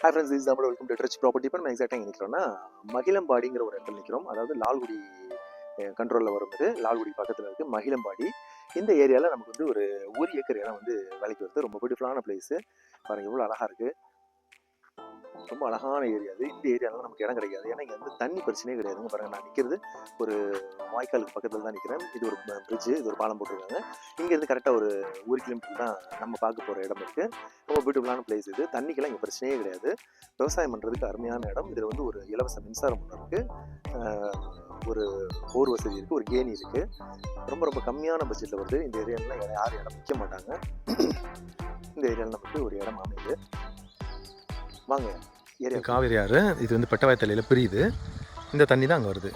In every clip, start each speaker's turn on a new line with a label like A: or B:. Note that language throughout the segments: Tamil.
A: ஹாய் ஃப்ரெண்ட்ஸ் இஸ் நம்ம வெல்கம் டு ட்ரிச் ப்ராப்பர்ட்டி இப்போ நம்ம எக்ஸாக்டாக நிற்கிறோம்னா மகிழம்பாடிங்கிற ஒரு இடத்துல நிற்கிறோம் அதாவது லால்குடி கண்ட்ரோலில் வரும் லால்குடி பக்கத்தில் இருக்குது மகிழம்பாடி. இந்த ஏரியாவில் நமக்கு வந்து ஒரு ஒரு ஏக்கர் இடம் வந்து வேலைக்கு வருது. ரொம்ப பியூட்டிஃபுல்லான பிளேஸு பாருங்கள் எவ்வளோ அழகாக இருக்குது ரொம்ப அழகான ஏரியா. இது இந்த ஏரியாவில் நமக்கு இடம் கிடைக்காது. ஏன்னா இங்கே வந்து தண்ணி பிரச்சனையே கிடையாதுங்க. பாருங்கள் நான் நிற்கிறது ஒரு வாய்க்காலுக்கு பக்கத்தில் தான் நிற்கிறேன் இது ஒரு பிரிட்ஜு இது ஒரு பாலம் போட்டிருக்காங்க. இங்கேருந்து கரெக்டாக ஒரு ஒரு கிலோமீட்டர் தான் நம்ம பார்க்க போகிற இடம் இருக்குது ரொம்ப பியூட்டிஃபுல்லான பிளேஸ் இது. தண்ணிக்கெல்லாம் இங்கே பிரச்சனையே கிடையாது. விவசாயம் பண்ணுறதுக்கு அருமையான இடம். இதில் வந்து ஒரு இலவச மின்சாரம் ஒன்று இருக்குது ஒரு போர் வசதி இருக்குது ஒரு கேணி இருக்குது ரொம்ப ரொம்ப கம்மியான பட்ஜெட்டில் வருது. இந்த ஏரியாலாம் யாரும் இடம் விற்க மாட்டாங்க. இந்த ஏரியாவில் நமக்கு ஒரு இடம் அமையுது. வாங்க ஏரியா
B: காவேரி ஆறு இது வந்து பெட்டவாய் தலையில் பிரியுது. இந்த தண்ணி தான் அங்கே வருது.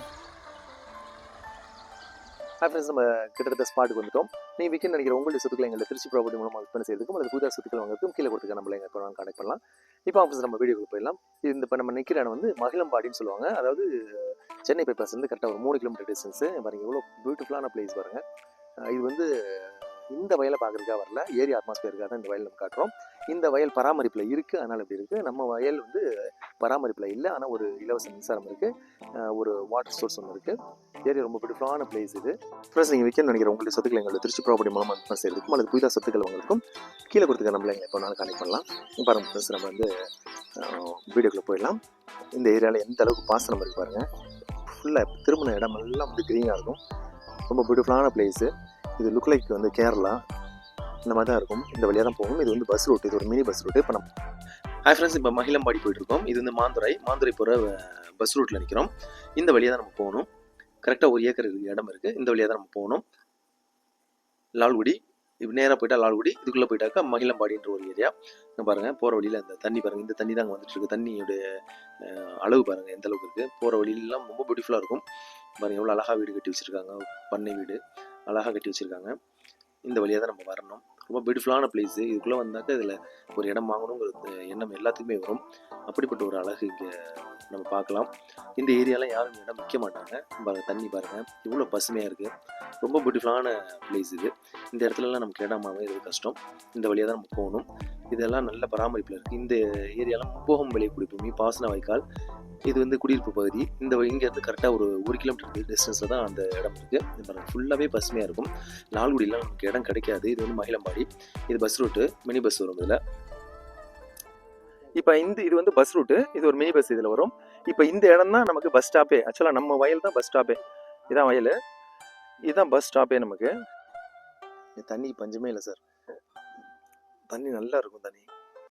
A: ஹாய் ஃப்ரெண்ட்ஸ் நம்ம கிட்டத்தட்ட ஸ்பாட்டுக்கு வந்துட்டோம். நீங்கள் விற்க நினைக்கிற உங்களுடைய சொத்துக்களை எங்களை திருச்சி ப்ராப்பர்ட்டி மூலமாக விற்பனை செய்யறதுக்கும் அல்லது புதிய சொத்துக்கள் வாங்குறதுக்கும் கீழே கொடுத்துக்க நம்மள எங்கள் இப்போ கான்டாக்ட் பண்ணலாம். இப்போ ஆஃபீஸ் நம்ம வீடியோக்கு போயிடலாம். இது இந்த இப்போ நம்ம நிற்கிற இடம் வந்து மகிழம்பாடின்னு சொல்லுவாங்க. அதாவது சென்னை பைபாஸ் வந்து கரெக்டாக ஒரு மூணு கிலோமீட்டர் டிஸ்டன்ஸு பாருங்க எவ்வளோ பியூட்டிஃபுல்லான பிளேஸ் பாருங்கள் இது வந்து இந்த வயலை பார்க்குறதுக்காக வரல. ஏரி அட்மாஸ்பியருக்காக தான் இந்த வயல் நம்ம காட்டுறோம். இந்த வயல் பராமரிப்பில் இருக்குது அதனால் இப்படி இருக்குது நம்ம வயல் வந்து பராமரிப்பில் இல்லை. ஆனால் ஒரு இலவச மின்சாரம் இருக்குது ஒரு வாட்டர் சோர்ஸ் ஒன்று இருக்குது ஏரியா ரொம்ப பியூட்டிஃபுல்லான பிளேஸ் இது. ஃப்ரெண்ட்ஸ் நீங்கள் விற்கணும்னு நினைக்கிற உங்களுடைய சொத்துக்கள் எங்களை திருச்சி ப்ராப்பர்ட்டி மூலமாக விற்பனை செய்யறதுக்கும் அல்லது புதிதாக சொத்துக்கள் உங்களுக்கும் கீழே கொடுத்துக்க நம்மளை எங்களை எப்போ நாள் கனெக்ட் பண்ணலாம். பாருங்க ஃப்ரெண்ட்ஸ் நம்ம வந்து வீடியோக்குள்ளே போயிடலாம். இந்த ஏரியாவில் எந்த அளவுக்கு பாசனம் இருக்கு பாருங்கள் ஃபுல்லாக திரும்பின இடமெல்லாம் வந்து க்ரீனாக இருக்கும். ரொம்ப பியூட்டிஃபுல்லான பிளேஸு இது லுக் லைக் வந்து கேரளா. இந்த மாதிரி தான் இருக்கும். இந்த வழியாக தான் போகும் இது வந்து பஸ் ரூட் இது ஒரு மினி பஸ் ரூட் இப்போ நம்ம ஹாய் ஃப்ரெண்ட்ஸ் இப்போ மகிழம்பாடி போயிட்டு இருக்கோம் இது வந்து மாந்துரை. மாந்துரை போகிற பஸ் ரூட்டில் நிற்கிறோம் இந்த வழியாக தான் நம்ம போகணும். கரெக்டாக ஒரு ஏக்கர் இடம் இருக்குது இந்த வழியாக தான் நம்ம போகணும். லால்குடி. இப்போ நேராக போயிட்டா லால்குடி. இதுக்குள்ளே போயிட்டாக்கா மகிழம்பாடின்ற ஒரு ஏரியா இங்க பாருங்கள் போகிற வழியில் அந்த தண்ணி பாருங்கள் இந்த தண்ணி தான் வந்துட்டு இருக்கு. தண்ணியோடைய அஹ், அளவு பாருங்கள் எந்த அளவுக்கு இருக்குது போகிற வழியெல்லாம் ரொம்ப பியூட்டிஃபுல்லாக இருக்கும். பாருங்கள் எவ்வளோ அழகாக வீடு கட்டி வச்சுருக்காங்க. பண்ணை வீடு. அழகாக கட்டி வச்சுருக்காங்க. இந்த வழியாக தான் நம்ம வரணும். ரொம்ப பியூட்டிஃபுல்லான பிளேஸு இதுக்குள்ளே வந்தாக்க இதில் ஒரு இடம் வாங்கணுங்கிற எண்ணம் எல்லாத்துக்குமே வரும். அப்படிப்பட்ட ஒரு அழகு இங்கே நம்ம பார்க்கலாம். இந்த ஏரியாலாம் யாரும் இடம் விற்க மாட்டாங்க. பாருங்க தண்ணி பாருங்கள் இவ்வளோ பசுமையாக இருக்குது ரொம்ப பியூட்டிஃபுல்லான பிளேஸ் இது. இந்த இடத்துலலாம் நமக்கு இடம் அமைகிறது கஷ்டம். இந்த வழியாக தான் நம்ம போகணும். இதெல்லாம் நல்ல பராமரிப்பில் இருக்குது இந்த ஏரியாலாம் முப்போகம் விளைய குடிப்பூமி. பாசன வாய்க்கால். இது வந்து குடியிருப்பு பகுதி. இந்த இங்கேருந்து கரெக்டாக ஒரு ஒரு கிலோமீட்டர் டிஸ்டன்ஸில் தான் அந்த இடம் இருக்குது ஃபுல்லாகவே பசுமையாக இருக்கும். லால்குடியெலாம் நமக்கு இடம் கிடைக்காது. இது வந்து மகிழம்பாடி இது பஸ் ரூட்டு மினி பஸ் வரும் இதில். இப்போ இந்த இது வந்து பஸ் ரூட்டு இது ஒரு மினி பஸ் இதில் வரும். இப்போ இந்த இடம் தான் நமக்கு பஸ் ஸ்டாப்பே ஆக்சுவலாக நம்ம வயல் தான் பஸ் ஸ்டாப்பே இதான் வயல். இதுதான் பஸ் ஸ்டாப்பே நமக்கு. தண்ணி பஞ்சமே இல்லை சார் தண்ணி நல்லா இருக்கும் தண்ணி.